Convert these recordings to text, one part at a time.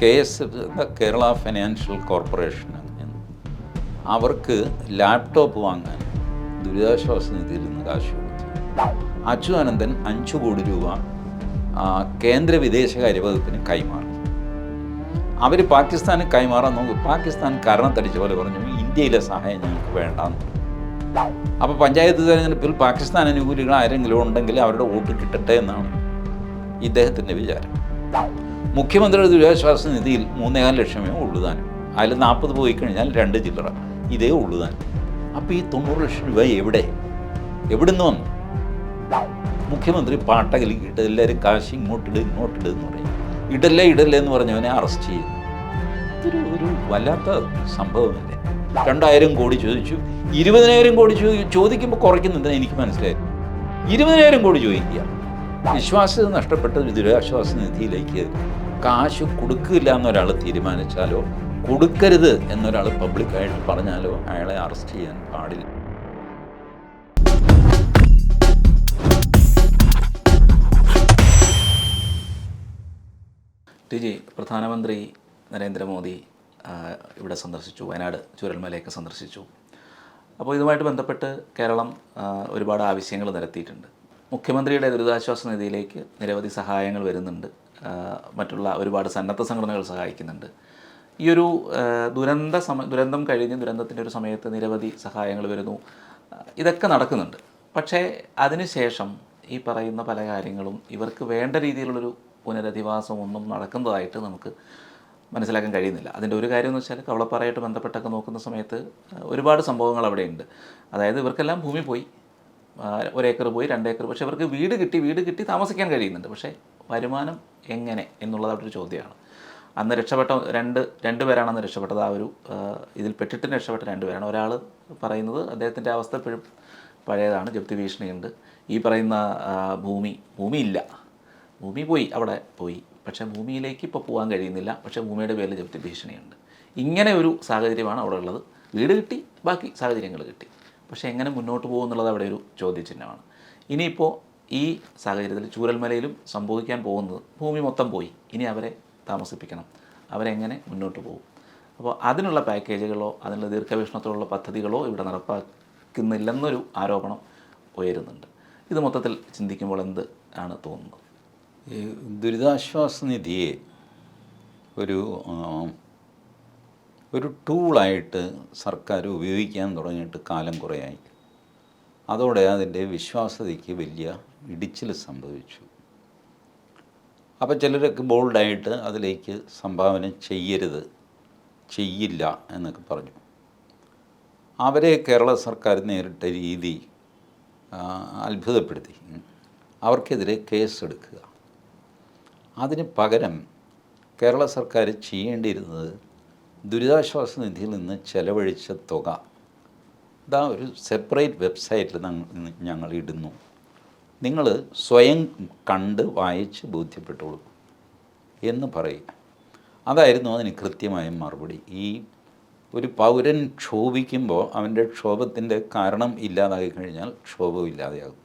K S Kerala financial corporation അവർക്ക് laptop വാങ്ങാൻ ദുരിതാശ്വാസ നിധിയിൽ നിന്ന് കാശ് കൊടുത്തു. അച്യുതാനന്ദൻ അഞ്ചു കോടി രൂപ കേന്ദ്ര വിദേശകാര്യ വകുപ്പിന് കൈമാറി. അവർ പാകിസ്ഥാന് കൈമാറാൻ നോക്കും പാകിസ്ഥാൻ കരണത്തടിച്ച പോലെ പറഞ്ഞു ഇന്ത്യയിലെ സഹായം ഞങ്ങൾക്ക് വേണ്ടാന്ന്. അപ്പോൾ പഞ്ചായത്ത് തെരഞ്ഞെടുപ്പിൽ പാകിസ്ഥാൻ അനുകൂലികൾ ആരെങ്കിലും ഉണ്ടെങ്കിൽ അവരുടെ വോട്ട് കിട്ടട്ടെ എന്നാണ് ഇദ്ദേഹത്തിന്റെ വിചാരം. മുഖ്യമന്ത്രിയുടെ ദുരിതാശ്വാസ നിധിയിൽ മൂന്നേകാൽ ലക്ഷമേ ഉള്ളൂ താനും അതിൽ നാൽപ്പത് പോയി കഴിഞ്ഞാൽ രണ്ട് ചില്ലറ. ഇതേ ഉള്ളൂ താനും അപ്പോൾ ഈ തൊണ്ണൂറ് ലക്ഷം രൂപ എവിടെ? എവിടുന്ന് വന്നു? മുഖ്യമന്ത്രി പാട്ടകലിക്കിട്ട് എല്ലാവരും കാശ് ഇങ്ങോട്ടിട് ഇങ്ങോട്ടിട് എന്ന് പറയും. ഇടല്ലേ ഇടല്ലേ എന്ന് പറഞ്ഞവനെ അറസ്റ്റ് ചെയ്യുന്നു ഇതൊരു ഒരു വല്ലാത്ത സംഭവമല്ലേ? രണ്ടായിരം കോടി ചോദിച്ചു. ഇരുപതിനായിരം കോടി ചോദി ചോദിക്കുമ്പോൾ കുറയ്ക്കുന്നുണ്ടെന്ന് എനിക്ക് മനസ്സിലായി ഇരുപതിനായിരം കോടി ചോദിക്കുക. വിശ്വാസ്യത നഷ്ടപ്പെട്ട ദുരിതാശ്വാസ നിധിയിലേക്ക് കാശ് കൊടുക്കില്ല എന്നൊരാൾ തീരുമാനിച്ചാലോ? കൊടുക്കരുത് എന്നൊരാൾ പബ്ലിക്കായിട്ട് പറഞ്ഞാലോ അയാളെ അറസ്റ്റ് ചെയ്യാൻ പാടില്ല? ടിജി പ്രധാനമന്ത്രി നരേന്ദ്രമോദി ഇവിടെ സന്ദർശിച്ചു. വയനാട് ചുരൽമലയൊക്കെ സന്ദർശിച്ചു. അപ്പോൾ ഇതുമായിട്ട് ബന്ധപ്പെട്ട് കേരളം ഒരുപാട് ആവശ്യങ്ങൾ നിരത്തിയിട്ടുണ്ട്. മുഖ്യമന്ത്രിയുടെ ദുരിതാശ്വാസ നിധിയിലേക്ക് നിരവധി സഹായങ്ങൾ വരുന്നുണ്ട്. മറ്റുള്ള ഒരുപാട് സന്നദ്ധ സംഘടനകൾ സഹായിക്കുന്നുണ്ട്. ഈ ഒരു ദുരന്ത സമ ദുരന്തം കഴിഞ്ഞ് ദുരന്തത്തിന്റെ ഒരു സമയത്ത് നിരവധി സഹായങ്ങൾ വരുന്നു. ഇതൊക്കെ നടക്കുന്നുണ്ട്. പക്ഷേ അതിനുശേഷം ഈ പറയുന്ന പല കാര്യങ്ങളും ഇവർക്ക് വേണ്ട രീതിയിലുള്ളൊരു പുനരധിവാസം ഒന്നും നടക്കുന്നതായിട്ട് നമുക്ക് മനസ്സിലാക്കാൻ കഴിയുന്നില്ല. അതിന്റെ ഒരു കാര്യം എന്ന് വെച്ചാൽ കവളപ്പാറയായിട്ട് ബന്ധപ്പെട്ടൊക്കെ നോക്കുന്ന സമയത്ത് ഒരുപാട് സംഭവങ്ങൾ അവിടെയുണ്ട്. അതായത് ഇവർക്കെല്ലാം ഭൂമി പോയി. ഒരേക്കർ പോയി രണ്ടേക്കർ. പക്ഷേ ഇവർക്ക് വീട് കിട്ടി വീട് കിട്ടി താമസിക്കാൻ കഴിയുന്നുണ്ട്. പക്ഷേ വരുമാനം എങ്ങനെ എന്നുള്ളത് അവിടെ ഒരു ചോദ്യമാണ്. അന്ന് രക്ഷപ്പെട്ട രണ്ട് രണ്ട് പേരാണ് അന്ന് രക്ഷപ്പെട്ടത്. ആ ഒരു ഇതിൽ പെട്ടിട്ട് രക്ഷപ്പെട്ട രണ്ട് പേരാണ്. ഒരാൾ പറയുന്നത് അദ്ദേഹത്തിന്റെ അവസ്ഥ ഇപ്പോഴും പഴയതാണ് ജപ്തി ഭീഷണിയുണ്ട്. ഈ പറയുന്ന ഭൂമി ഭൂമിയില്ല. ഭൂമി പോയി അവിടെ പോയി. പക്ഷേ ഭൂമിയിലേക്ക് ഇപ്പോൾ പോകാൻ കഴിയുന്നില്ല. പക്ഷേ ഭൂമിയുടെ പേരിൽ ജപ്തി ഭീഷണിയുണ്ട്. ഇങ്ങനെ ഒരു സാഹചര്യമാണ് അവിടെ ഉള്ളത്. വീട് കിട്ടി ബാക്കി സാഹചര്യങ്ങൾ കിട്ടി. പക്ഷേ എങ്ങനെ മുന്നോട്ട് പോകുമെന്നുള്ളത് അവിടെ ഒരു ചോദ്യചിഹ്നമാണ്. ഇനിയിപ്പോൾ ഈ സാഹചര്യത്തിൽ ചൂരൽമലയിലും സംഭവിക്കാൻ പോകുന്നത് ഭൂമി മൊത്തം പോയി. ഇനി അവരെ താമസിപ്പിക്കണം. അവരെങ്ങനെ മുന്നോട്ട് പോകും? അപ്പോൾ അതിനുള്ള പാക്കേജുകളോ അതിനുള്ള ദീർഘവീക്ഷണത്തോടുള്ള പദ്ധതികളോ ഇവിടെ നടപ്പാക്കുന്നില്ലെന്നൊരു ആരോപണം ഉയരുന്നുണ്ട്. ഇത് മൊത്തത്തിൽ ചിന്തിക്കുമ്പോൾ എന്ത് ആണ് തോന്നുന്നത്? ഈ ദുരിതാശ്വാസ നിധിയെ ഒരു ഒരു ടൂളായിട്ട് സർക്കാർ ഉപയോഗിക്കാൻ തുടങ്ങിയിട്ട് കാലം കുറയായി. അതോടെ അതിന്റെ വിശ്വാസ്യതയ്ക്ക് വലിയ ഇടിച്ചിൽ സംഭവിച്ചു. അപ്പോൾ ചിലരൊക്കെ ബോൾഡായിട്ട് അതിലേക്ക് സംഭാവന ചെയ്യരുത് ചെയ്യില്ല എന്നൊക്കെ പറഞ്ഞു. അവരെ കേരള സർക്കാർ നേരിട്ട രീതി അത്ഭുതപ്പെടുത്തി. അവർക്കെതിരെ കേസെടുക്കുക. അതിന് പകരം കേരള സർക്കാർ ചെയ്യേണ്ടിയിരുന്നത് ദുരിതാശ്വാസ നിധിയിൽ നിന്ന് ചെലവഴിച്ച തുക. ഇതാ ഒരു സെപ്പറേറ്റ് വെബ്സൈറ്റിൽ ഞങ്ങൾ ഇടുന്നു. നിങ്ങൾ സ്വയം കണ്ട് വായിച്ച് ബോധ്യപ്പെട്ടോളൂ എന്ന് പറയുക. അതായിരുന്നു അതിന് കൃത്യമായ മറുപടി. ഈ ഒരു പൗരൻ ക്ഷോഭിക്കുമ്പോൾ അവന്റെ ക്ഷോഭത്തിന്റെ കാരണം ഇല്ലാതായി കഴിഞ്ഞാൽ ക്ഷോഭം ഇല്ലാതെയാകും.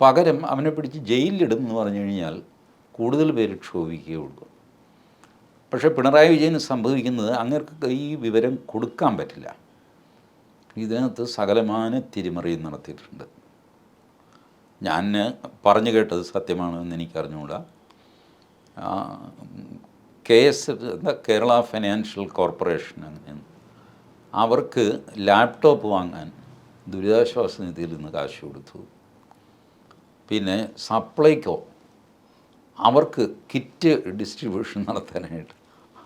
പകരം അവനെ പിടിച്ച് ജയിലിലിടും എന്ന് പറഞ്ഞു കഴിഞ്ഞാൽ കൂടുതൽ പേര് ക്ഷോഭിക്കുകയുള്ളൂ പക്ഷേ പിണറായി വിജയന് സംഭവിക്കുന്നത് അങ്ങർക്ക് ഈ വിവരം കൊടുക്കാൻ പറ്റില്ല. ഇതിനകത്ത് സകലമാന തിരിമറിയും നടത്തിയിട്ടുണ്ട്. ഞാൻ പറഞ്ഞു കേട്ടത് സത്യമാണ് എന്ന് എനിക്കറിഞ്ഞുകൂടാ കെ എസ് എന്താ കേരള ഫിനാൻഷ്യൽ കോർപ്പറേഷൻ അവർക്ക് ലാപ്ടോപ്പ് വാങ്ങാൻ ദുരിതാശ്വാസ നിധിയിൽ നിന്ന് കാശ് കൊടുത്തു. പിന്നെ സപ്ലൈക്കോ അവർക്ക് കിറ്റ് ഡിസ്ട്രിബ്യൂഷൻ നടത്താനായിട്ട്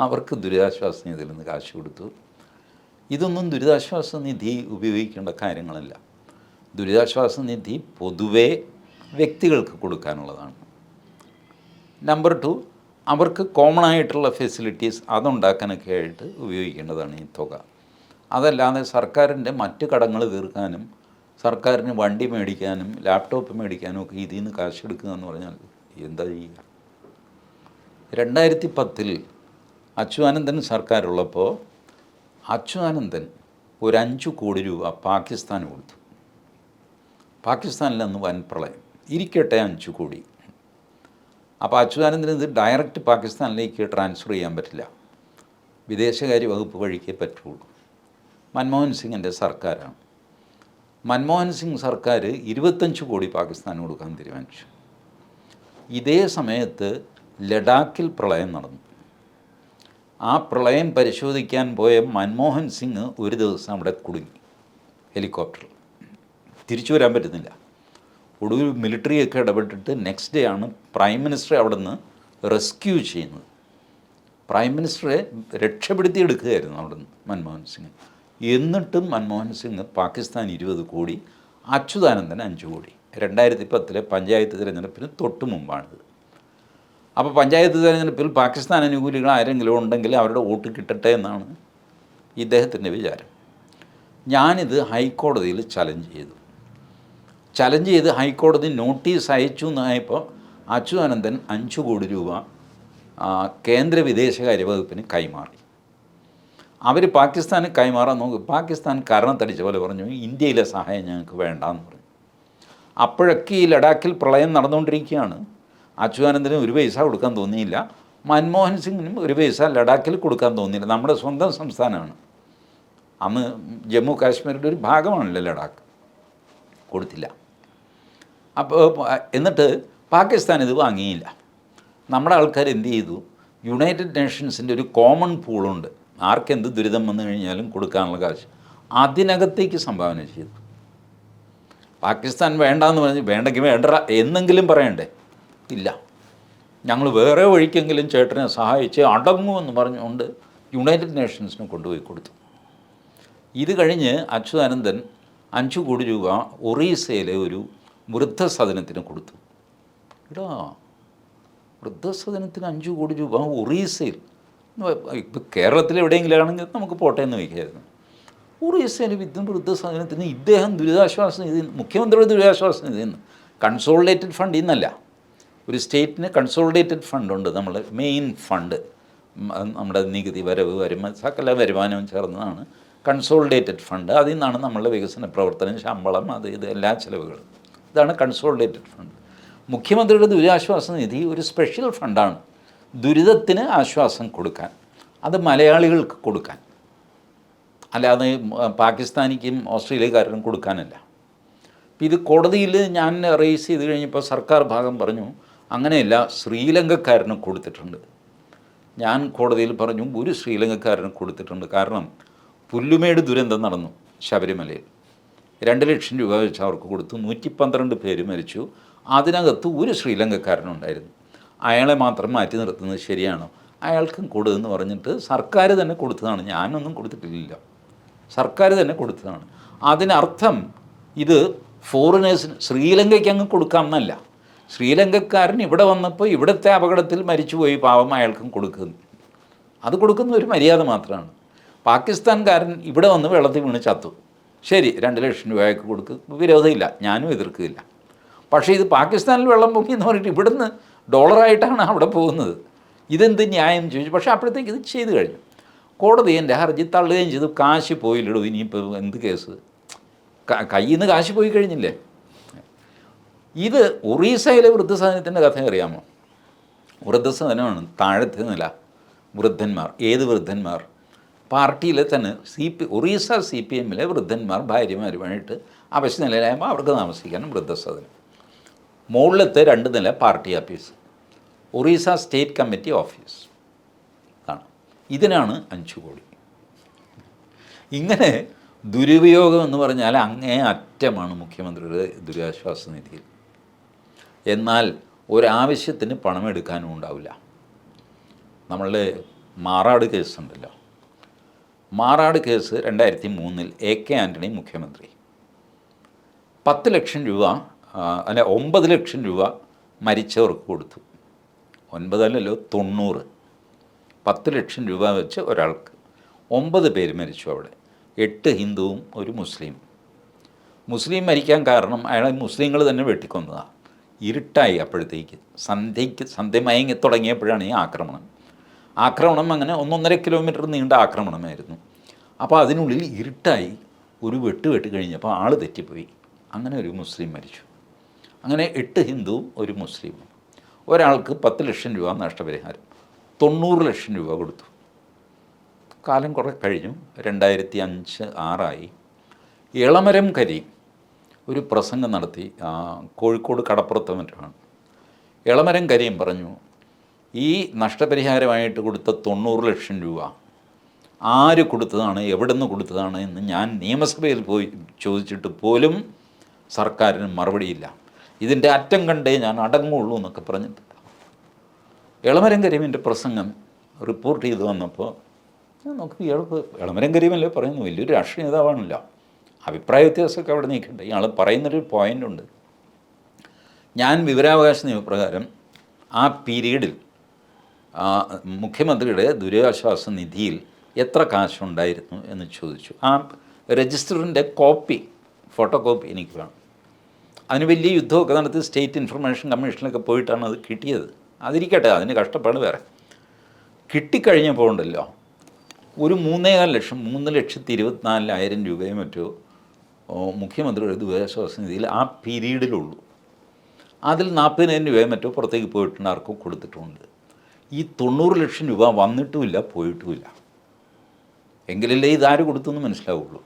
അവർക്ക് ദുരിതാശ്വാസ നിധിയിൽ നിന്ന് കാശ് കൊടുത്തു. ഇതൊന്നും ദുരിതാശ്വാസ നിധി ഉപയോഗിക്കേണ്ട കാര്യങ്ങളല്ല. ദുരിതാശ്വാസ നിധി പൊതുവേ വ്യക്തികൾക്ക് കൊടുക്കാനുള്ളതാണ്. നമ്പർ ടു അവർക്ക് കോമൺ ആയിട്ടുള്ള ഫെസിലിറ്റീസ് അതുണ്ടാക്കാനൊക്കെ ആയിട്ട് ഉപയോഗിക്കേണ്ടതാണ് ഈ തുക. അതല്ലാതെ സർക്കാരിന്റെ മറ്റ് കടങ്ങൾ തീർക്കാനും സർക്കാരിന് വണ്ടി മേടിക്കാനും ലാപ്ടോപ്പ് മേടിക്കാനും ഒക്കെ ഇതിൽ നിന്ന് കാശെടുക്കുക എന്ന് പറഞ്ഞാൽ എന്താ ചെയ്യുക? രണ്ടായിരത്തി പത്തിൽ അച്യുതാനന്ദൻ സർക്കാരുള്ളപ്പോൾ അച്യുതാനന്ദൻ ഒരു അഞ്ച് കോടി രൂപ പാകിസ്ഥാന് കൊടുത്തു. പാകിസ്ഥാനിൽ അന്ന് വൻ പ്രളയം. ഇരിക്കട്ടെ അഞ്ചു കോടി. അപ്പോൾ അച്യുതാനന്ദന് ഇത് ഡയറക്റ്റ് പാകിസ്ഥാനിലേക്ക് ട്രാൻസ്ഫർ ചെയ്യാൻ പറ്റില്ല. വിദേശകാര്യ വകുപ്പ് വഴിക്കേ പറ്റുള്ളൂ. മൻമോഹൻ സിംഗിന്റെ സർക്കാരാണ്. മൻമോഹൻ സിംഗ് സർക്കാർ ഇരുപത്തഞ്ച് കോടി പാകിസ്ഥാന് കൊടുക്കാൻ തീരുമാനിച്ചു. ഇതേ സമയത്ത് ലഡാക്കിൽ പ്രളയം നടന്നു. ആ പ്രളയം പരിശോധിക്കാൻ പോയ മൻമോഹൻ സിംഗ് ഒരു ദിവസം അവിടെ കുടുങ്ങി. ഹെലികോപ്റ്ററിൽ. തിരിച്ചു വരാൻ പറ്റുന്നില്ല. ഒടുവിൽ മിലിറ്ററിയൊക്കെ ഇടപെട്ടിട്ട് നെക്സ്റ്റ് ഡേ ആണ് പ്രൈം മിനിസ്റ്ററെ അവിടെ നിന്ന് റെസ്ക്യൂ ചെയ്യുന്നത് പ്രൈം മിനിസ്റ്ററെ രക്ഷപ്പെടുത്തി എടുക്കുകയായിരുന്നു അവിടെ നിന്ന് മൻമോഹൻ സിംഗ്. എന്നിട്ടും മൻമോഹൻ സിംഗ് പാകിസ്ഥാൻ ഇരുപത് കോടി അച്യുതാനന്ദൻ അഞ്ച് കോടി. രണ്ടായിരത്തി പത്തിലെ പഞ്ചായത്ത് തിരഞ്ഞെടുപ്പിന് തൊട്ട് മുമ്പാണിത്. അപ്പോൾ പഞ്ചായത്ത് തിരഞ്ഞെടുപ്പിൽ പാകിസ്ഥാൻ അനുകൂലികൾ ആരെങ്കിലും ഉണ്ടെങ്കിൽ അവരുടെ വോട്ട് കിട്ടട്ടെ എന്നാണ് ഇദ്ദേഹത്തിന്റെ വിചാരം. ഞാനിത് ഹൈക്കോടതിയിൽ ചലഞ്ച് ചെയ്തു. ചലഞ്ച് ചെയ്ത് ഹൈക്കോടതി നോട്ടീസ് അയച്ചു എന്നായപ്പോൾ അച്യുതാനന്ദൻ അഞ്ച് കോടി രൂപ കേന്ദ്ര വിദേശകാര്യ വകുപ്പിന് കൈമാറി. അവർ പാകിസ്ഥാന് കൈമാറാൻ നോക്കി പാകിസ്ഥാൻ കരണത്തടിച്ച പോലെ പറഞ്ഞു ഇന്ത്യയിലെ സഹായം ഞങ്ങൾക്ക് വേണ്ട എന്ന് പറഞ്ഞു. അപ്പോഴൊക്കെ ഈ ലഡാക്കിൽ പ്രളയം നടന്നുകൊണ്ടിരിക്കുകയാണ്. അച്യുതാനന്ദന് ഒരു പൈസ കൊടുക്കാൻ തോന്നിയില്ല. മൻമോഹൻ സിംഗിനും ഒരു പൈസ ലഡാക്കിൽ കൊടുക്കാൻ തോന്നിയില്ല. നമ്മുടെ സ്വന്തം സംസ്ഥാനമാണ്. അന്ന് ജമ്മു കാശ്മീരിന്റെ ഒരു ഭാഗമാണല്ലോ ലഡാക്ക്. കൊടുത്തില്ല. അപ്പോൾ എന്നിട്ട് പാകിസ്ഥാൻ ഇത് വാങ്ങിയില്ല. നമ്മുടെ ആൾക്കാർ എന്ത് ചെയ്തു? യുണൈറ്റഡ് നേഷൻസിന്റെ ഒരു കോമൺ പൂളുണ്ട് ആർക്കെന്ത് ദുരിതം വന്നു കഴിഞ്ഞാലും കൊടുക്കാനുള്ള കാശ് അതിനകത്തേക്ക് സംഭാവന ചെയ്തു. പാകിസ്ഥാൻ വേണ്ടാന്ന് പറഞ്ഞ് വേണ്ടെങ്കിൽ വേണ്ട എന്നെങ്കിലും പറയണ്ടേ? ഇല്ല. ഞങ്ങൾ വേറെ വഴിക്കെങ്കിലും ചേട്ടനെ സഹായിച്ച് അടങ്ങുമെന്ന് പറഞ്ഞുകൊണ്ട് യുണൈറ്റഡ് നേഷൻസിന് കൊണ്ടുപോയി കൊടുത്തു. ഇത് കഴിഞ്ഞ് അച്യുതാനന്ദൻ അഞ്ച് കോടി രൂപ ഒറീസയിലെ ഒരു വൃദ്ധസദനത്തിന് കൊടുത്തു. എടാ വൃദ്ധസദനത്തിന് അഞ്ച് കോടി രൂപ ഒറീസയിൽ. ഇപ്പോൾ കേരളത്തിൽ എവിടെയെങ്കിലും ആണെങ്കിൽ നമുക്ക് പോട്ടെ എന്ന് വയ്ക്കായിരുന്നു ഒറീസയിൽ വിദ്യം വൃദ്ധസദനത്തിന് ഇദ്ദേഹം ദുരിതാശ്വാസ നിധി മുഖ്യമന്ത്രിയുടെ ദുരിതാശ്വാസ നിധി കൺസോളിഡേറ്റഡ് ഫണ്ട് ഇന്നല്ല. ഒരു സ്റ്റേറ്റിന് കൺസോളിഡേറ്റഡ് ഫണ്ടുണ്ട്. നമ്മൾ മെയിൻ ഫണ്ട്. നമ്മുടെ നികുതി വരവ് വരുമാനം സകല വരുമാനവും ചേർന്നതാണ് കൺസോളിഡേറ്റഡ് ഫണ്ട്. അതിൽ നിന്നാണ് നമ്മളുടെ വികസന പ്രവർത്തനം ശമ്പളം അത് ഇത് എല്ലാ ചിലവുകളും. ഇതാണ് കൺസോളിഡേറ്റഡ് ഫണ്ട് മുഖ്യമന്ത്രിയുടെ ദുരിതാശ്വാസ നിധി ഒരു സ്പെഷ്യൽ ഫണ്ടാണ് ദുരിതത്തിന് ആശ്വാസം കൊടുക്കാൻ അത് മലയാളികൾക്ക് കൊടുക്കാൻ. അല്ലാതെ പാകിസ്ഥാനിക്കും ഓസ്ട്രേലിയക്കാരനും കൊടുക്കാനല്ല. ഇത് കോടതിയിൽ ഞാൻ റേസ് ചെയ്ത് കഴിഞ്ഞപ്പോൾ സർക്കാർ ഭാഗം പറഞ്ഞു അങ്ങനെയല്ല ശ്രീലങ്കക്കാരനും കൊടുത്തിട്ടുണ്ട്. ഞാൻ കോടതിയിൽ പറഞ്ഞു ഒരു ശ്രീലങ്കക്കാരനും കൊടുത്തിട്ടുണ്ട്. കാരണം പുല്ലുമേട് ദുരന്തം നടന്നു ശബരിമലയിൽ. രണ്ട് ലക്ഷം രൂപ വെച്ച് അവർക്ക് കൊടുത്തു. നൂറ്റി പന്ത്രണ്ട് പേര് മരിച്ചു. അതിനകത്ത് ഒരു ശ്രീലങ്കക്കാരനുണ്ടായിരുന്നു. അയാളെ മാത്രം മാറ്റി നിർത്തുന്നത് ശരിയാണോ? അയാൾക്കും കൊടുതെന്ന് പറഞ്ഞിട്ട് സർക്കാർ തന്നെ കൊടുത്തതാണ്. ഞാനൊന്നും കൊടുത്തിട്ടില്ല. സർക്കാർ തന്നെ കൊടുത്തതാണ്. അതിനർത്ഥം ഇത് ഫോറിനേഴ്സിന് ശ്രീലങ്കയ്ക്ക് അങ്ങ് കൊടുക്കാം എന്നല്ല ശ്രീലങ്കക്കാരൻ ഇവിടെ വന്നപ്പോൾ ഇവിടുത്തെ അപകടത്തിൽ മരിച്ചുപോയി പാവം അയാൾക്കും കൊടുക്കുന്നു. അത് കൊടുക്കുന്ന ഒരു മര്യാദ മാത്രമാണ്. പാകിസ്ഥാൻകാരൻ ഇവിടെ വന്ന് വെള്ളത്തിൽ വീണ് ചത്തു. ശരി രണ്ട് ലക്ഷം രൂപയൊക്കെ കൊടുക്കും. വിരോധമില്ല ഞാനും എതിർക്കില്ല പക്ഷേ ഇത് പാകിസ്ഥാനിൽ വെള്ളം പൊങ്ങി എന്ന് പറഞ്ഞിട്ട് ഇവിടുന്ന് ഡോളറായിട്ടാണ് അവിടെ പോകുന്നത്. ഇതെന്ത് ന്യായം ചോദിച്ചു. പക്ഷേ അപ്പോഴത്തേക്ക് ഇത് ചെയ്തു കഴിഞ്ഞു. കോടതി എന്റെ ഹർജി തള്ളുകയും ചെയ്തു. കാശ് പോയില്ലടൂ ഇനിയിപ്പോൾ എന്ത് കേസ്? കയ്യിൽ നിന്ന് കാശ് പോയി കഴിഞ്ഞില്ലേ? ഇത് ഒറീസയിലെ വൃദ്ധസദനത്തിന്റെ കഥ അറിയാമോ? വൃദ്ധസദനമാണ് താഴത്തെ നില. വൃദ്ധന്മാർ ഏത് വൃദ്ധന്മാർ? പാർട്ടിയിലെ തന്നെ C P Orissa C P എമ്മിലെ വൃദ്ധന്മാർ ഭാര്യമാരുമായിട്ട് അവശ്യ നിലയിലായപ്പോൾ അവർക്ക് താമസിക്കാനും വൃദ്ധസദനം. മുകളിലത്തെ രണ്ട് നില party office Orissa state committee office. ആണ് ഇതിനാണ് അഞ്ച് കോടി. ഇങ്ങനെ ദുരുപയോഗം എന്ന് പറഞ്ഞാൽ അങ്ങേ അറ്റമാണ് മുഖ്യമന്ത്രിയുടെ ദുരിതാശ്വാസ നിധിയിൽ. എന്നാൽ ഒരാവശ്യത്തിന് പണം എടുക്കാനും ഉണ്ടാവില്ല. നമ്മളുടെ മാറാട് കേസുണ്ടല്ലോ. മാറാട് കേസ് രണ്ടായിരത്തി മൂന്നിൽ എ കെ ആന്റണി മുഖ്യമന്ത്രി. പത്ത് ലക്ഷം രൂപ അല്ല ഒമ്പത് ലക്ഷം രൂപ മരിച്ചവർക്ക് കൊടുത്തു. ഒൻപതല്ലല്ലോ തൊണ്ണൂറ്. പത്ത് ലക്ഷം രൂപ വെച്ച് ഒരാൾക്ക്. ഒമ്പത് പേര് മരിച്ചു അവിടെ. എട്ട് ഹിന്ദുവും ഒരു മുസ്ലിം. മുസ്ലിം മരിക്കാൻ കാരണം അയാൾ മുസ്ലിങ്ങൾ തന്നെ വെട്ടിക്കൊന്നതാണ് ഇരുട്ടായി അപ്പോഴത്തേക്ക്. സന്ധ്യയ്ക്ക് സന്ധ്യ മയങ്ങി തുടങ്ങിയപ്പോഴാണ് ഈ ആക്രമണം. ആക്രമണം അങ്ങനെ ഒന്നൊന്നര കിലോമീറ്റർ നീണ്ട ആക്രമണമായിരുന്നു. അപ്പോൾ അതിനുള്ളിൽ ഇരുട്ടായി ഒരു വെട്ട് വെട്ട് കഴിഞ്ഞപ്പോൾ ആൾ തെറ്റിപ്പോയി. അങ്ങനെ ഒരു മുസ്ലിം മരിച്ചു. അങ്ങനെ എട്ട് ഹിന്ദുവും ഒരു മുസ്ലിമും ഒരാൾക്ക് പത്ത് ലക്ഷം രൂപ നഷ്ടപരിഹാരം. തൊണ്ണൂറ് ലക്ഷം രൂപ കൊടുത്തു. കാലം കുറേ കഴിഞ്ഞു. രണ്ടായിരത്തി അഞ്ച് ആറായി. ഇളമരം കരി ഒരു പ്രസംഗം നടത്തി. കോഴിക്കോട് കടപ്പുറത്ത് മറ്റാണ് ഇളമരം കരിയും പറഞ്ഞു ഈ നഷ്ടപരിഹാരമായിട്ട് കൊടുത്ത തൊണ്ണൂറ് ലക്ഷം രൂപ ആര് കൊടുത്തതാണ് എവിടെ നിന്ന് കൊടുത്തതാണ് എന്ന് ഞാൻ നിയമസഭയിൽ പോയി ചോദിച്ചിട്ട് പോലും സർക്കാരിന് മറുപടിയില്ല. ഇതിന്റെ അറ്റം കണ്ടേ ഞാൻ അടങ്ങുള്ളൂ എന്നൊക്കെ പറഞ്ഞിട്ട്. ഇളമരം കരീമിന്റെ പ്രസംഗം റിപ്പോർട്ട് ചെയ്ത് വന്നപ്പോൾ ഞാൻ നോക്കി ഇയാൾ ഇളമരം കരീമല്ലേ പറയുന്നു വലിയൊരു രാഷ്ട്രീയ നേതാവാണല്ലോ. അഭിപ്രായ വ്യത്യാസമൊക്കെ അവിടെ നീക്കട്ടെ ഇയാൾ പറയുന്നൊരു പോയിന്റ് ഉണ്ട്. ഞാൻ വിവരാവകാശ നിയമപ്രകാരം ആ പീരീഡിൽ മുഖ്യമന്ത്രിയുടെ ദുരിതാശ്വാസ നിധിയിൽ എത്ര കാശുണ്ടായിരുന്നു എന്ന് ചോദിച്ചു. ആ രജിസ്റ്ററിന്റെ കോപ്പി ഫോട്ടോ കോപ്പി എനിക്ക് വേണം. അതിന് വലിയ യുദ്ധമൊക്കെ നടത്തി സ്റ്റേറ്റ് ഇൻഫർമേഷൻ കമ്മീഷനിലൊക്കെ പോയിട്ടാണ് അത് കിട്ടിയത്. അതിരിക്കട്ടെ അതിന് കഷ്ടപ്പാട് വേറെ. കിട്ടിക്കഴിഞ്ഞപ്പോൾ ഉണ്ടല്ലോ ഒരു മൂന്നേകാൽ ലക്ഷം മൂന്ന് ലക്ഷത്തി ഇരുപത്തിനാലായിരം രൂപയും മറ്റോ മുഖ്യമന്ത്രിയുടെ ദുരിതാശ്വാസ നിധിയിൽ ആ പീരീഡിലുള്ളൂ. അതിൽ നാൽപ്പതിനായിരം രൂപയും മറ്റോ പുറത്തേക്ക് പോയിട്ടുണ്ട് ആർക്കും കൊടുത്തിട്ടുമുണ്ട് ഈ തൊണ്ണൂറ് ലക്ഷം രൂപ വന്നിട്ടുമില്ല പോയിട്ടുമില്ല. എങ്കിലല്ലേ ഇതാര് കൊടുത്തെന്ന് മനസ്സിലാവുള്ളൂ.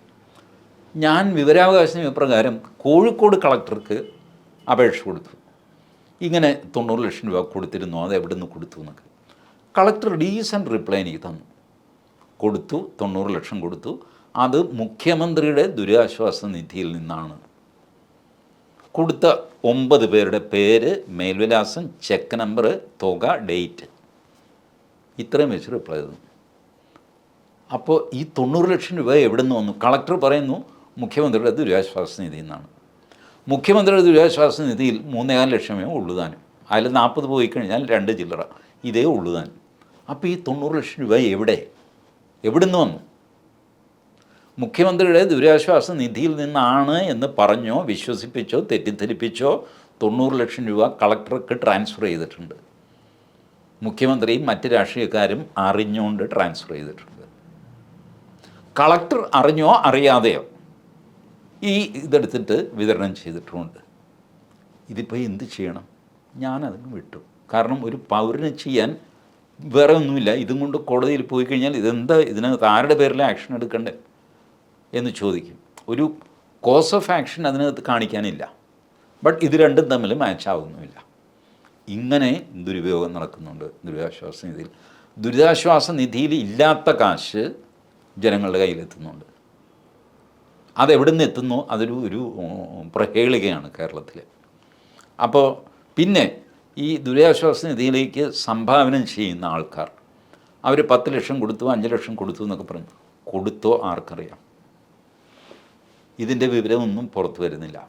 ഞാൻ വിവരാവകാശ നിയമപ്രകാരം കോഴിക്കോട് കളക്ടർക്ക് അപേക്ഷ കൊടുത്തു. ഇങ്ങനെ തൊണ്ണൂറ് ലക്ഷം രൂപ കൊടുത്തിരുന്നു അത് എവിടെ നിന്ന് കൊടുത്തു എന്നൊക്കെ. കളക്ടർ ഡീസന്റ് റിപ്ലൈ എനിക്ക് തന്നു. കൊടുത്തു തൊണ്ണൂറ് ലക്ഷം കൊടുത്തു. അത് മുഖ്യമന്ത്രിയുടെ ദുരിതാശ്വാസ നിധിയിൽ നിന്നാണ്. കൊടുത്ത ഒമ്പത് പേരുടെ പേര് മേൽവിലാസം ചെക്ക് നമ്പർ തുക ഡേറ്റ്. ഇത്രയും വെച്ച് റിപ്ലൈ തന്നു. അപ്പോൾ ഈ തൊണ്ണൂറ് ലക്ഷം രൂപ എവിടെ നിന്ന് വന്നു? കളക്ടർ പറയുന്നു മുഖ്യമന്ത്രിയുടെ ദുരിതാശ്വാസ നിധിയിൽ നിന്നാണ് മുഖ്യമന്ത്രിയുടെ ദുരിതാശ്വാസ നിധിയിൽ മൂന്നേകാൽ ലക്ഷമേ ഉള്ളൂ താനും. അതിൽ നാൽപ്പത് പോയി കഴിഞ്ഞാൽ രണ്ട് ചില്ലറ. ഇതേ ഉള്ളൂ താനും. അപ്പോൾ ഈ തൊണ്ണൂറ് ലക്ഷം രൂപ എവിടെ? എവിടെ നിന്ന് വന്നു? മുഖ്യമന്ത്രിയുടെ ദുരിതാശ്വാസ നിധിയിൽ നിന്നാണ് എന്ന് പറഞ്ഞോ വിശ്വസിപ്പിച്ചോ തെറ്റിദ്ധരിപ്പിച്ചോ തൊണ്ണൂറ് ലക്ഷം രൂപ കളക്ടർക്ക് ട്രാൻസ്ഫർ ചെയ്തിട്ടുണ്ട്. മുഖ്യമന്ത്രിയും മറ്റ് രാഷ്ട്രീയക്കാരും അറിഞ്ഞുകൊണ്ട് ട്രാൻസ്ഫർ ചെയ്തിട്ടുണ്ട്. കളക്ടർ അറിഞ്ഞോ അറിയാതെയോ ഈ ഇതെടുത്തിട്ട് വിതരണം ചെയ്തിട്ടുമുണ്ട് ഇതിപ്പോൾ എന്ത് ചെയ്യണം? ഞാനതിന് വിട്ടു. കാരണം ഒരു പൗരന് ചെയ്യാൻ വേറെ ഒന്നുമില്ല. ഇതും കൊണ്ട് കോടതിയിൽ പോയി കഴിഞ്ഞാൽ ഇതെന്താ ഇതിനകത്ത് ആരുടെ പേരിൽ ആക്ഷൻ എടുക്കണ്ടേ എന്ന് ചോദിക്കും. ഒരു കോസ് ഓഫ് ആക്ഷൻ അതിനകത്ത് കാണിക്കാനില്ല. ബട്ട് ഇത് രണ്ടും തമ്മിൽ മാച്ച് ആവുന്നുമില്ല. ഇങ്ങനെ ദുരുപയോഗം നടക്കുന്നുണ്ട് ദുരിതാശ്വാസ നിധിയിൽ. ദുരിതാശ്വാസ നിധിയിൽ ഇല്ലാത്ത കാശ് ജനങ്ങളുടെ കയ്യിലെത്തുന്നുണ്ട്. അതെവിടെ നിന്ന് എത്തുന്നു? അതൊരു ഒരു പ്രഹേളികയാണ് കേരളത്തിൽ അപ്പോൾ പിന്നെ ഈ ദുരിതാശ്വാസ നിധിയിലേക്ക് സംഭാവന ചെയ്യുന്ന ആൾക്കാർ അവർ പത്ത് ലക്ഷം കൊടുത്തു അഞ്ച് ലക്ഷം കൊടുത്തു എന്നൊക്കെ പറഞ്ഞു കൊടുത്തോ ആർക്കറിയാം. ഇതിന്റെ വിവരമൊന്നും പുറത്തു വരുന്നില്ല.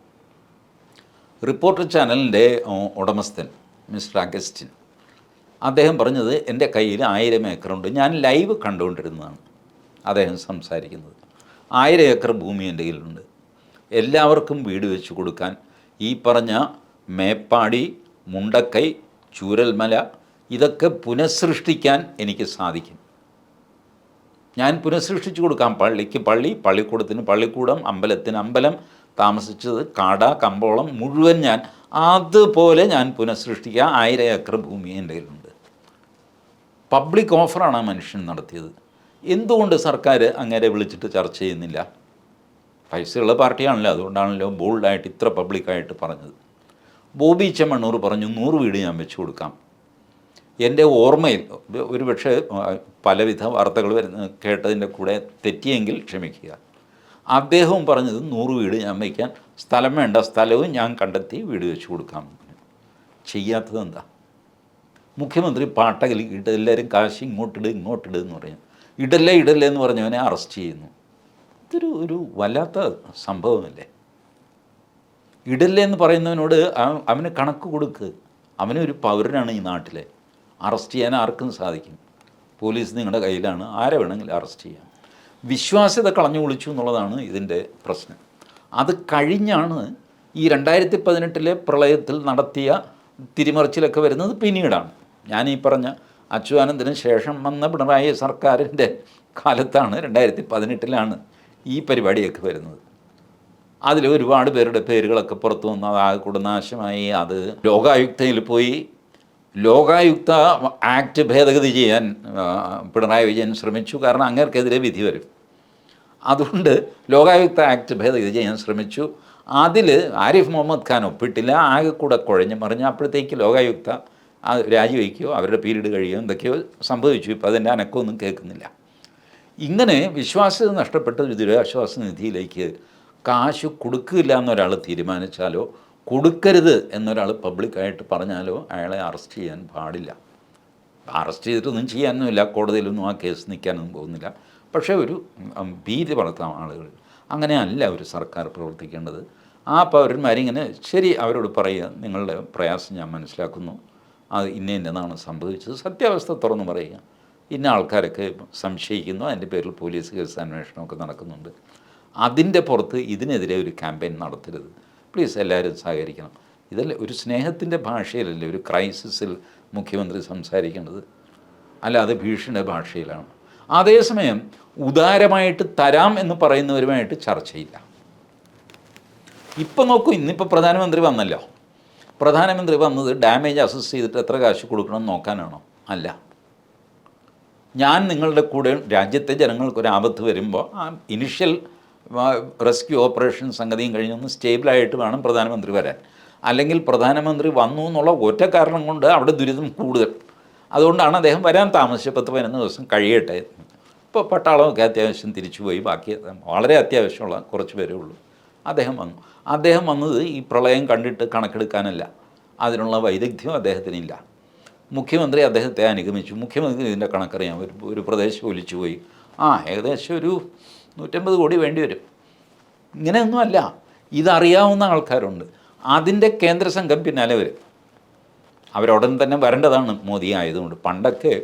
റിപ്പോർട്ടർ ചാനലിന്റെ ഉടമസ്ഥൻ മിസ്റ്റർ അഗസ്റ്റിൻ. അദ്ദേഹം പറഞ്ഞത് എന്റെ കയ്യിൽ ആയിരം ഏക്കറുണ്ട് ഞാൻ ലൈവ് കണ്ടുകൊണ്ടിരുന്നതാണ് അദ്ദേഹം സംസാരിക്കുന്നത്. ആയിരം ഏക്കർ ഭൂമി എന്റെ കയ്യിലുണ്ട്. എല്ലാവർക്കും വീട് വെച്ച് കൊടുക്കാൻ ഈ പറഞ്ഞ മേപ്പാടി മുണ്ടക്കൈ ചൂരൽമല ഇതൊക്കെ പുനഃസൃഷ്ടിക്കാൻ എനിക്ക് സാധിക്കും. ഞാൻ പുനഃസൃഷ്ടിച്ചു കൊടുക്കാം. പള്ളിക്ക് പള്ളി പള്ളിക്കൂടത്തിന് പള്ളിക്കൂടം അമ്പലത്തിന് അമ്പലം താമസിച്ചത് കാട കമ്പോളം മുഴുവൻ ഞാൻ അതുപോലെ ഞാൻ പുനഃസൃഷ്ടിക്കുക. ആയിരം ഏക്കർ ഭൂമി എന്റെ കയ്യിലുണ്ട്. പബ്ലിക് ഓഫറാണ് ആ മനുഷ്യൻ നടത്തിയത്. എന്തുകൊണ്ട് സർക്കാർ അങ്ങനെ വിളിച്ചിട്ട് ചർച്ച ചെയ്യുന്നില്ല? പൈസയുള്ള പാർട്ടിയാണല്ലോ. അതുകൊണ്ടാണല്ലോ ബോൾഡായിട്ട് ഇത്ര പബ്ലിക്കായിട്ട് പറഞ്ഞത്. ബോബി ചെമ്മണ്ണൂർ പറഞ്ഞു നൂറ് വീട് ഞാൻ വെച്ചു കൊടുക്കാം. എന്റെ ഓർമ്മയിൽ ഒരു പക്ഷേ പലവിധ വാർത്തകൾ വരുന്ന കേട്ടതിന്റെ കൂടെ തെറ്റിയെങ്കിൽ ക്ഷമിക്കുക. അദ്ദേഹവും പറഞ്ഞത് നൂറ് വീട് ഞാൻ വയ്ക്കാൻ സ്ഥലം വേണ്ട സ്ഥലവും ഞാൻ കണ്ടെത്തി വീട് വെച്ച് കൊടുക്കാം. ചെയ്യാത്തത് എന്താ? മുഖ്യമന്ത്രി പാട്ടകലിക്കിട്ട് എല്ലാവരും കാശ് ഇങ്ങോട്ടിട് ഇങ്ങോട്ടിട് എന്ന് പറയും. ഇടല്ലേ ഇടല്ലേ എന്ന് പറഞ്ഞവനെ അറസ്റ്റ് ചെയ്യുന്നു. ഇതൊരു ഒരു വല്ലാത്ത സംഭവമല്ലേ? ഇടല്ലേ എന്ന് പറയുന്നവനോട് അവ- അവന് കണക്ക് കൊടുക്ക്. അവനൊരു പൗരനാണ് ഈ നാട്ടിലെ. അറസ്റ്റ് ചെയ്യാൻ ആർക്കും സാധിക്കും. പോലീസ് നിങ്ങളുടെ കയ്യിലാണ്. ആരെ വേണമെങ്കിലും അറസ്റ്റ് ചെയ്യാം. വിശ്വാസ്യത കളഞ്ഞു കുളിച്ചു എന്നുള്ളതാണ് ഇതിന്റെ പ്രശ്നം. അത് കഴിഞ്ഞാണ് ഈ രണ്ടായിരത്തി പതിനെട്ടിലെ പ്രളയത്തിൽ നടത്തിയ തിരിമറിച്ചിലൊക്കെ വരുന്നത് പിന്നീടാണ്. ഞാൻ ഈ പറഞ്ഞ അച്യുതാനന്ദന് ശേഷം വന്ന പിണറായി സർക്കാരിന്റെ കാലത്താണ് രണ്ടായിരത്തി പതിനെട്ടിലാണ് ഈ പരിപാടിയൊക്കെ വരുന്നത്. അതിൽ ഒരുപാട് പേരുടെ പേരുകളൊക്കെ പുറത്തു വന്നു. അത് ആകെ കുടനാശമായി. അത് ലോകായുക്തയിൽ പോയി. ലോകായുക്ത ആക്ട് ഭേദഗതി ചെയ്യാൻ ആ, പിണറായി വിജയൻ ശ്രമിച്ചു. കാരണം അങ്ങേർക്കെതിരെ വിധി വരും. അതുകൊണ്ട് ലോകായുക്ത ആക്ട് ഭേദഗതി ചെയ്യാൻ ശ്രമിച്ചു. അതിൽ ആരിഫ് മുഹമ്മദ് ഖാൻ ഒപ്പിട്ടില്ല. ആകെ കൂടെ കുഴഞ്ഞു മറിഞ്ഞ് അപ്പോഴത്തേക്ക് ലോകായുക്ത ആ രാജിവെക്കുകയോ അവരുടെ പീരീഡ് കഴിയുകയോ എന്തൊക്കെയോ സംഭവിച്ചു. ഇപ്പോൾ അതിന്റെ അനക്കമൊന്നും കേൾക്കുന്നില്ല. ഇങ്ങനെ വിശ്വാസ്യത നഷ്ടപ്പെട്ട ഒരു ദുരിതാശ്വാസ നിധിയിലേക്ക് കാശ് കൊടുക്കില്ല എന്നൊരാൾ തീരുമാനിച്ചാലോ കൊടുക്കരുത് എന്നൊരാൾ പബ്ലിക്കായിട്ട് പറഞ്ഞാലോ അയാളെ അറസ്റ്റ് ചെയ്യാൻ പാടില്ല. അറസ്റ്റ് ചെയ്തിട്ടൊന്നും ചെയ്യാനൊന്നുമില്ല. കോടതിയിലൊന്നും ആ കേസ് നിൽക്കാനൊന്നും പോകുന്നില്ല. പക്ഷേ ഒരു ഭീതി വളർത്താം ആളുകൾ. അങ്ങനെയല്ല ഒരു സർക്കാർ പ്രവർത്തിക്കേണ്ടത്. ആ പൗരന്മാരിങ്ങനെ ശരി അവരോട് പറയുക നിങ്ങളുടെ പ്രയാസം ഞാൻ മനസ്സിലാക്കുന്നു. അത് ഇന്ന ഇന്നതാണ് സംഭവിച്ചത്. സത്യാവസ്ഥ തുറന്നു പറയുക. ഇന്ന ആൾക്കാരൊക്കെ സംശയിക്കുന്നു. അതിന്റെ പേരിൽ പോലീസ് കേസ് അന്വേഷണമൊക്കെ നടക്കുന്നുണ്ട്. അതിന്റെ പുറത്ത് ഇതിനെതിരെ ഒരു ക്യാമ്പയിൻ നടത്തരുത്. പ്ലീസ് എല്ലാവരും സഹകരിക്കണം. ഇതല്ല ഒരു സ്നേഹത്തിന്റെ ഭാഷയിലല്ലേ ഒരു ക്രൈസിസിൽ മുഖ്യമന്ത്രി സംസാരിക്കേണ്ടത്? അല്ലാതെ ഭീഷണിയുടെ ഭാഷയിലാണ്. അതേസമയം ഉദാരമായിട്ട് തരാം എന്ന് പറയുന്നവരുമായിട്ട് ചർച്ചയില്ല. ഇപ്പം നോക്കൂ ഇന്നിപ്പോൾ പ്രധാനമന്ത്രി വന്നല്ലോ. പ്രധാനമന്ത്രി വന്നത് ഡാമേജ് അസസ് ചെയ്തിട്ട് എത്ര കാശ് കൊടുക്കണം നോക്കാനാണോ? അല്ല. ഞാൻ നിങ്ങളുടെ കൂടെ രാജ്യത്തെ ജനങ്ങൾക്ക് ഒരു ആപത്ത് വരുമ്പോൾ ആ ഇനിഷ്യൽ റെസ്ക്യൂ ഓപ്പറേഷൻ സംഗതിയും കഴിഞ്ഞൊന്ന് സ്റ്റേബിളായിട്ട് വേണം പ്രധാനമന്ത്രി വരാൻ. അല്ലെങ്കിൽ പ്രധാനമന്ത്രി വന്നു എന്നുള്ള ഒറ്റ കാരണം കൊണ്ട് അവിടെ ദുരിതം കൂടുതൽ. അതുകൊണ്ടാണ് അദ്ദേഹം വരാൻ താമസിച്ചത് പത്ത് പതിനൊന്ന് ദിവസം കഴിയട്ടെ ഇപ്പോൾ പട്ടാളമൊക്കെ അത്യാവശ്യം തിരിച്ചു പോയി. ബാക്കി വളരെ അത്യാവശ്യമുള്ള കുറച്ച് പേരേ ഉള്ളൂ. അദ്ദേഹം വന്നു. അദ്ദേഹം വന്നത് ഈ പ്രളയം കണ്ടിട്ട് കണക്കെടുക്കാനല്ല. അതിനുള്ള വൈദഗ്ധ്യം അദ്ദേഹത്തിനില്ല. മുഖ്യമന്ത്രി അദ്ദേഹത്തെ അനുഗമിച്ചു. മുഖ്യമന്ത്രി ഇതിന്റെ കണക്കറിയാം. ഒരു ഒരു പ്രദേശം ഒലിച്ചു പോയി. ആ ഏകദേശം ഒരു നൂറ്റമ്പത് കോടി വേണ്ടി വരും. ഇങ്ങനെയൊന്നുമല്ല. ഇതറിയാവുന്ന ആൾക്കാരുണ്ട്. അതിന്റെ കേന്ദ്ര സംഘം പിന്നാലെ വരും. അവരുടൻ തന്നെ വരേണ്ടതാണ് മോദി ആയതുകൊണ്ട്. പണ്ടൊക്കെ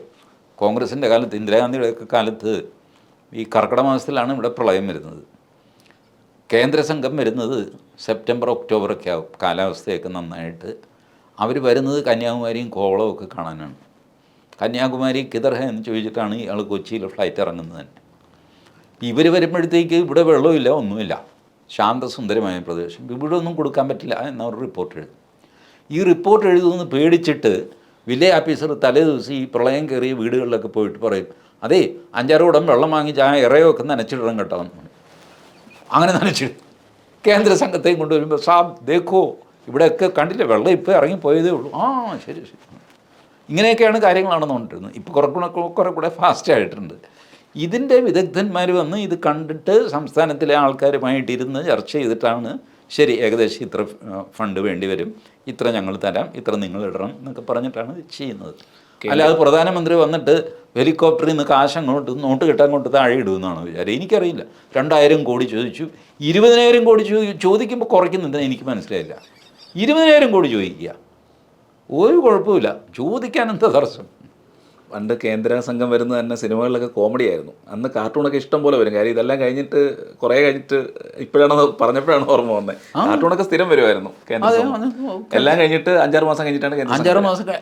കോൺഗ്രസിന്റെ കാലത്ത് ഇന്ദിരാഗാന്ധിയുടെ ഒക്കെ കാലത്ത് ഈ കർക്കിടക മാസത്തിലാണ് ഇവിടെ പ്രളയം വരുന്നത്. കേന്ദ്ര സംഘം വരുന്നത് സെപ്റ്റംബർ ഒക്ടോബറൊക്കെ ആവും. കാലാവസ്ഥയൊക്കെ നന്നായിട്ട്. അവർ വരുന്നത് കന്യാകുമാരിയും കോവളവും ഒക്കെ കാണാനാണ്. കന്യാകുമാരി കിതർഹ എന്ന് ചോദിച്ചിട്ടാണ് ഇയാൾ കൊച്ചിയിൽ ഫ്ലൈറ്റ് ഇറങ്ങുന്നത് തന്നെ. ഇവർ വരുമ്പോഴത്തേക്ക് ഇവിടെ വെള്ളമില്ല ഒന്നുമില്ല. ശാന്തസുന്ദരമായ പ്രദേശം. ഇവിടെ ഒന്നും കൊടുക്കാൻ പറ്റില്ല എന്നവർ റിപ്പോർട്ട് എഴുതും. ഈ റിപ്പോർട്ട് എഴുതുമെന്ന് പേടിച്ചിട്ട് വില്ലേ ഓഫീസർ തലേ ദിവസം ഈ പ്രളയം കയറിയ വീടുകളിലൊക്കെ പോയിട്ട് പറയും അതേ അഞ്ചാറ് കുടം വെള്ളം വാങ്ങിച്ച് ആ ഇറയൊക്കെ നനച്ചിടണം കേട്ടോ. അങ്ങനെ നനച്ചിടും കേന്ദ്ര സംഘത്തെയും കൊണ്ടുവരുമ്പോൾ സാബ് ദേഖോ ഇവിടെയൊക്കെ കണ്ടില്ല വെള്ളം ഇപ്പോൾ ഇറങ്ങിപ്പോയതേ ഉള്ളൂ. ആ ശരി ശരി. ഇങ്ങനെയൊക്കെയാണ് കാര്യങ്ങൾ നടന്നുകൊണ്ടിരുന്നത് ഇപ്പോൾ കുറേ കൂടെ കുറെ കൂടെ ഫാസ്റ്റ് ആയിട്ടുണ്ട്. ഇതിന്റെ വിദഗ്ധന്മാർ വന്ന് ഇത് കണ്ടിട്ട് സംസ്ഥാനത്തിലെ ആൾക്കാരുമായിട്ടിരുന്ന് ചർച്ച ചെയ്തിട്ടാണ് ശരി ഏകദേശം ഇത്ര ഫണ്ട് വേണ്ടി വരും. ഇത്ര ഞങ്ങൾ തരാം ഇത്ര നിങ്ങൾ ഇടണം എന്നൊക്കെ പറഞ്ഞിട്ടാണ് ചെയ്യുന്നത്. അല്ലാതെ പ്രധാനമന്ത്രി വന്നിട്ട് ഹെലികോപ്റ്ററിൽ നിന്ന് കാശ് അങ്ങോട്ട് നോട്ട് കിട്ടാൻ കൊണ്ട് താഴെ ഇടുമെന്നാണ് വിചാരം. എനിക്കറിയില്ല. രണ്ടായിരം കോടി ചോദിച്ചു. ഇരുപതിനായിരം കോടി ചോദിക്കുമ്പോൾ കുറയ്ക്കുന്നുണ്ടെന്ന് എനിക്ക് മനസ്സിലായില്ല. ഇരുപതിനായിരം കോടി ചോദിക്കുക. ഒരു കുഴപ്പമില്ല ചോദിക്കാൻ എന്താ തടസ്സം? പണ്ട് കേന്ദ്ര സംഘം വരുന്നത് തന്നെ സിനിമകളിലൊക്കെ കോമഡി ആയിരുന്നു. അന്ന് കാർട്ടൂണൊക്കെ ഇഷ്ടം പോലെ വരും. കാര്യം ഇതെല്ലാം കഴിഞ്ഞിട്ട് കുറേ കഴിഞ്ഞിട്ട് ഇപ്പോഴാണ് പറഞ്ഞപ്പോഴാണ് ഓർമ്മ വന്നത് കാർട്ടൂണൊക്കെ സ്ഥിരം വരുമായിരുന്നു കേന്ദ്ര എല്ലാം കഴിഞ്ഞിട്ട് അഞ്ചാറ് മാസം കഴിഞ്ഞിട്ടാണ് കേന്ദ്ര അഞ്ചാറ് മാസം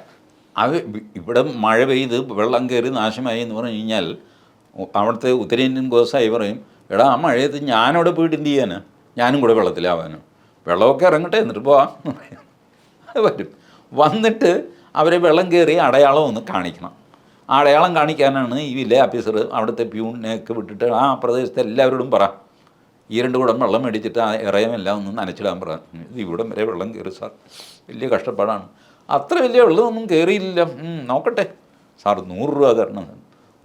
അത് ഇവിടെ മഴ പെയ്ത് വെള്ളം കയറി നാശമായി എന്ന് പറഞ്ഞു കഴിഞ്ഞാൽ അവിടുത്തെ ഉത്തരേന്ത്യൻ ഗോസായി പറയും എടാ ആ മഴയത്ത് ഞാനവിടെ പോയിട്ട് എന്ത് ചെയ്യാനാ? ഞാനും കൂടെ വെള്ളത്തിലാവാനും. വെള്ളമൊക്കെ ഇറങ്ങട്ടെ എന്നിട്ട് പോവാം. അത് വരും. വന്നിട്ട് അവരെ വെള്ളം കയറി അടയാളം ഒന്ന് കാണിക്കണം. അടയാളം കാണിക്കാനാണ് ഈ വില്ലേജ് ഓഫീസർ അവിടുത്തെ പ്യൂണിനെയൊക്കെ വിട്ടിട്ട് ആ പ്രദേശത്തെ എല്ലാവരോടും പറ. ഈ രണ്ട് കുടം വെള്ളം മേടിച്ചിട്ട് ആ ഇറയമെല്ലാം ഒന്ന് നനച്ചിടാൻ പറ. ഇത് ഇവിടം വരെ വെള്ളം കയറി സാർ. വലിയ കഷ്ടപ്പാടാണ്. അത്ര വലിയ വെള്ളമൊന്നും കയറിയില്ല. നോക്കട്ടെ. സാർ നൂറ് രൂപ തരണം.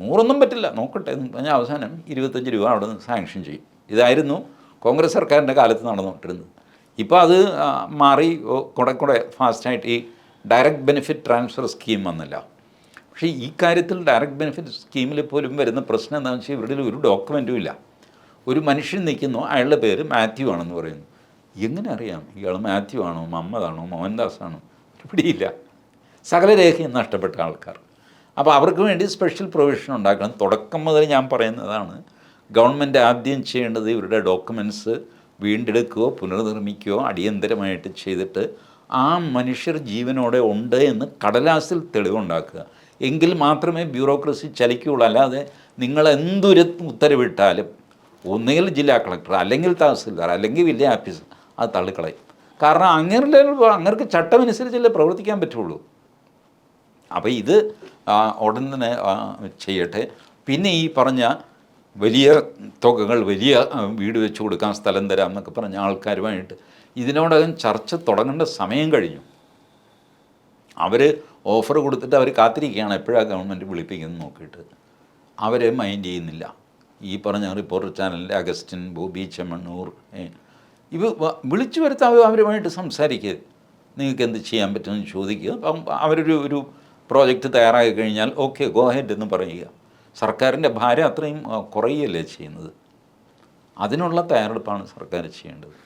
നൂറൊന്നും പറ്റില്ല. നോക്കട്ടെ. എന്ന് പറഞ്ഞാൽ അവസാനം ഇരുപത്തഞ്ച് രൂപ അവിടെ നിന്ന് സാങ്ഷൻ ചെയ്യും. ഇതായിരുന്നു കോൺഗ്രസ് സർക്കാരിന്റെ കാലത്ത് നടന്നുകൊണ്ടിരുന്നത്. ഇപ്പോൾ അത് മാറി കുറെ കുറെ ഫാസ്റ്റായിട്ട് ഈ ഡയറക്റ്റ് ബെനിഫിറ്റ് ട്രാൻസ്ഫർ സ്കീം വന്നല്ലോ. പക്ഷേ ഈ കാര്യത്തിൽ ഡയറക്റ്റ് ബെനിഫിറ്റ് സ്കീമിൽ പോലും വരുന്ന പ്രശ്നം എന്താണെന്ന് വെച്ചാൽ ഇവരുടെ ഒരു ഡോക്യുമെന്റും ഇല്ല. ഒരു മനുഷ്യൻ നിൽക്കുന്നു അയാളുടെ പേര് മാത്യു ആണെന്ന് പറയുന്നു. എങ്ങനെ അറിയാം? ഇയാൾ മാത്യു ആണോ മമ്മദാണോ മോഹൻദാസ് ആണോ പിടിയില്ല സകല രേഖയും നഷ്ടപ്പെട്ട ആൾക്കാർ. അപ്പോൾ അവർക്ക് വേണ്ടി സ്പെഷ്യൽ പ്രൊവിഷൻ ഉണ്ടാക്കണം. തുടക്കം മുതൽ ഞാൻ പറയുന്നതാണ് ഗവൺമെന്റ് ആദ്യം ചെയ്യേണ്ടത് ഇവരുടെ ഡോക്യുമെന്റ്സ് വീണ്ടെടുക്കുകയോ പുനർനിർമ്മിക്കുകയോ അടിയന്തരമായിട്ട് ചെയ്തിട്ട് ആ മനുഷ്യർ ജീവനോടെ ഉണ്ട് എന്ന് കടലാസിൽ തെളിവുണ്ടാക്കുക. എങ്കിൽ മാത്രമേ ബ്യൂറോക്രസി ചലിക്കുകയുള്ളൂ. അല്ലാതെ നിങ്ങൾ എന്തൊരു ഉത്തരവിട്ടാലും ഒന്നുകിൽ ജില്ലാ കളക്ടർ അല്ലെങ്കിൽ തഹസിൽദാർ അല്ലെങ്കിൽ വില്ലേജ് ഓഫീസർ അത് തള്ളിക്കളയും. കാരണം അങ്ങനെ അങ്ങനെ ചട്ടമനുസരിച്ചല്ലേ പ്രവർത്തിക്കാൻ പറ്റുള്ളൂ. അപ്പോൾ ഇത് ഉടൻ തന്നെ ചെയ്യട്ടെ. പിന്നെ ഈ പറഞ്ഞ വലിയ തുകകൾ വലിയ വീട് വെച്ച് കൊടുക്കാൻ സ്ഥലം തരാം എന്നൊക്കെ പറഞ്ഞ ആൾക്കാരുമായിട്ട് ഇതിനോടകം ചർച്ച തുടങ്ങേണ്ട സമയം കഴിഞ്ഞു. അവർ ഓഫർ കൊടുത്തിട്ട് അവർ കാത്തിരിക്കുകയാണ്. എപ്പോഴാണ് ഗവൺമെന്റ് വിളിപ്പിക്കുന്നത് നോക്കിയിട്ട്. അവരെ മൈൻഡ് ചെയ്യുന്നില്ല. ഈ പറഞ്ഞ റിപ്പോർട്ടർ ചാനലിന്റെ അഗസ്റ്റിൻ ബോബി ചെമ്മണ്ണൂർ ഇവ വിളിച്ചു വരുത്താൻ അവരുമായിട്ട് സംസാരിക്കുക നിങ്ങൾക്ക് എന്ത് ചെയ്യാൻ പറ്റുമെന്ന് ചോദിക്കുക അപ്പം അവരൊരു ഒരു പ്രോജക്റ്റ് തയ്യാറാക്കി കഴിഞ്ഞാൽ ഓക്കെ ഗോ എന്ന് പറയുക. സർക്കാരിന്റെ ഭാരം അത്രയും കുറയുകയല്ലേ ചെയ്യുന്നത്. അതിനുള്ള തയ്യാറെടുപ്പാണ് സർക്കാർ ചെയ്യേണ്ടത്.